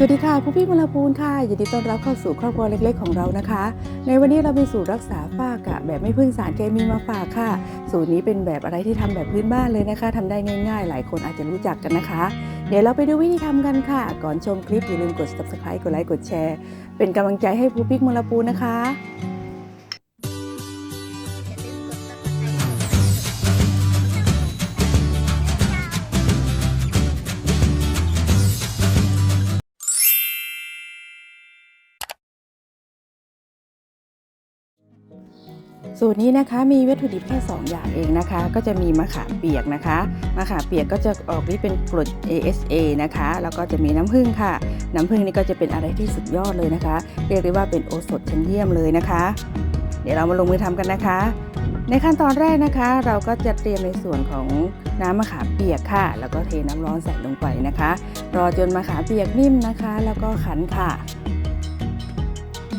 สวัสดีค่ะผู้พี่มลภูนค่ะยินดีต้อนรับเข้าสู่ครอบครัวเล็กๆของเรานะคะ ในวันนี้เรามีสูตรรักษาฝ้ากระแบบไม่พึ่งสารเคมีมาฝากค่ะ สูตรนี้เป็นแบบอะไรที่ทำแบบพื้นบ้านเลยนะคะทำได้ง่ายๆ หลายคนอาจจะรู้จักกันนะคะ เดี๋ยวเราไปดูวิธีทำกันค่ะ ก่อนชมคลิปอย่าลืมกด subscribe กดไลค์กดแชร์ เป็นกำลังใจให้ผู้พิกมลภูนนะคะ สูตรนี้นะคะมีวัตถุดิบแค่ 2 อย่างเองนะคะ ก็จะมีมะขามเปียกนะคะมะขามเปียกก็จะออกฤทธิ์เป็นกรด ASA นะคะแล้วก็จะมีน้ำผึ้งค่ะ น้ำผึ้งนี่ก็จะเป็นอะไรที่สุดยอดเลยนะคะ เรียกได้ว่าเป็นโอสถชั้นเยี่ยมเลยนะคะ เดี๋ยวเรามาลงมือทำกันนะคะ ในขั้นตอนแรกนะคะ เราก็จะเตรียมในส่วนของน้ำมะขามเปียกค่ะ แล้วก็เทน้ำร้อนใส่ลงไปนะคะ รอจนมะขามเปียกนิ่มนะคะ แล้วก็ขันค่ะ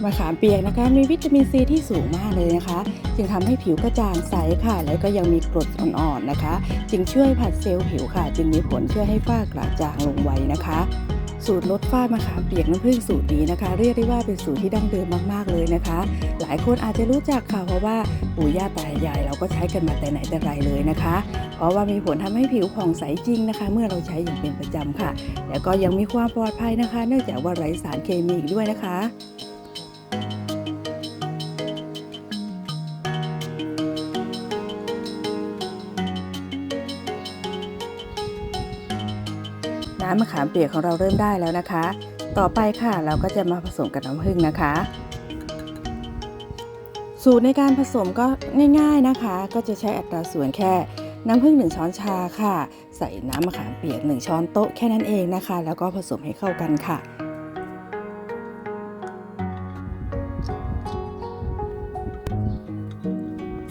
มะขามเปียกนะคะมีวิตามินซีที่สูงมากเลยนะคะ จึงทำให้ผิวกระจ่างใสค่ะ แล้วก็ยังมีกรดอ่อนๆนะคะ จึงช่วยผัดเซลล์ผิวค่ะ จึงมีผลช่วยให้ฝ้ากระจ่างลงไวนะคะสูตรลดฝ้ามะขามเปียกน้ำผึ้งสูตรนี้นะคะ เรียกได้ว่าเป็นสูตรที่ดั้งเดิมมากๆเลยนะคะ หลายคนอาจจะรู้จักค่ะเพราะว่าปู่ย่าตายายเราก็ใช้กันมาแต่ไหนแต่ไรเลยนะคะ เพราะว่ามีผลทำให้ผิวผ่องใสจริงนะคะ เมื่อเราใช้อย่างเป็นประจำค่ะ แล้วก็ยังมีความปลอดภัยนะคะ เนื่องจากว่าไร้สารเคมีอีกด้วยนะคะ น้ำมะขามเปียกของเราเริ่มได้แล้วนะคะ ต่อไปค่ะเราก็จะมาผสมกับน้ำผึ้งนะคะ สูตรในการผสมก็ง่าย ๆนะคะ ก็จะใช้อัตราส่วนแค่น้ำผึ้ง1ช้อนชาค่ะ ใส่น้ำมะขามเปียก 1 ช้อนโต๊ะแค่นั้นเองนะคะ แล้วก็ผสมให้เข้ากันค่ะ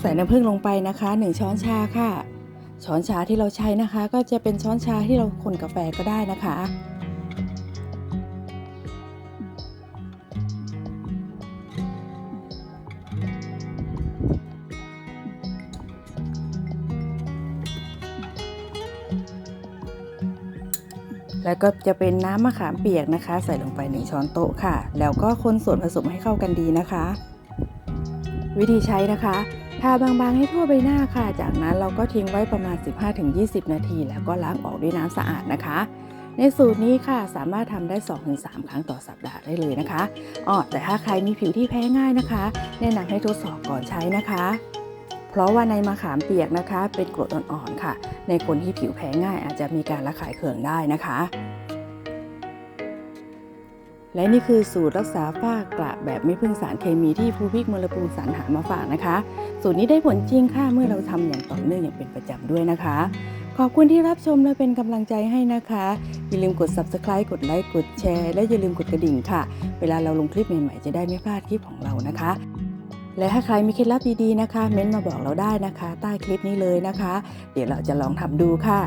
ใส่น้ำผึ้งลงไปนะคะ 1 ช้อนชาค่ะ ช้อนชาที่เราใช้นะคะ ก็จะเป็นช้อนชาที่เราคนกาแฟก็ได้นะคะ แล้วก็จะเป็นน้ำมะขามเปียกนะคะ ใส่ลงไป1ช้อนโต๊ะค่ะ แล้วก็คนส่วนผสมให้เข้ากันดีนะคะ วิธีใช้นะคะ ทาบางๆให้ทั่วใบหน้าค่ะ จากนั้นเราก็ทิ้งไว้ประมาณ 15-20 นาที แล้วก็ล้างออกด้วยน้ำสะอาดนะคะ ในสูตรนี้ค่ะสามารถทำได้ 2-3 ครั้งต่อสัปดาห์ได้เลยนะคะอ๋อแต่ถ้าใครมีผิวที่แพ้ง่ายนะคะ แนะนำให้ทดสอบก่อนใช้นะคะ เพราะว่าในมะขามเปียกนะคะ เป็นกรดอ่อนๆค่ะ ในคนที่ผิวแพ้ง่ายอาจจะมีการระคายเคืองได้นะคะ และนี่คือสูตรรักษาฝ้ากระแบบไม่พึ่งสารเคมีที่ภูพิกมลปูนสรรหามาฝากนะคะ สูตรนี้ได้ผลจริงค่ะเมื่อเราทำอย่างต่อเนื่องอย่างเป็นประจำด้วยนะคะ ขอบคุณที่รับชมและเป็นกำลังใจให้นะคะ อย่าลืมกด subscribe กดไลค์กดแชร์และอย่าลืมกดกระดิ่งค่ะ เวลาเราลงคลิปใหม่ๆจะได้ไม่พลาดคลิปของเรานะคะ และถ้าใครมีเคล็ดลับดีๆนะคะ เม้นมาบอกเราได้นะคะ ใต้คลิปนี้เลยนะคะ เดี๋ยวเราจะลองทำดูค่ะ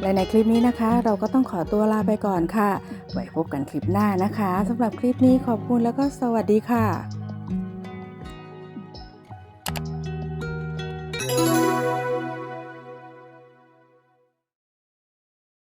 และในคลิปนี้นะคะ เราก็ต้องขอตัวลาไปก่อนค่ะ ไว้พบกันคลิปหน้านะคะสำหรับคลิปนี้ขอบคุณแล้วก็สวัสดีค่ะ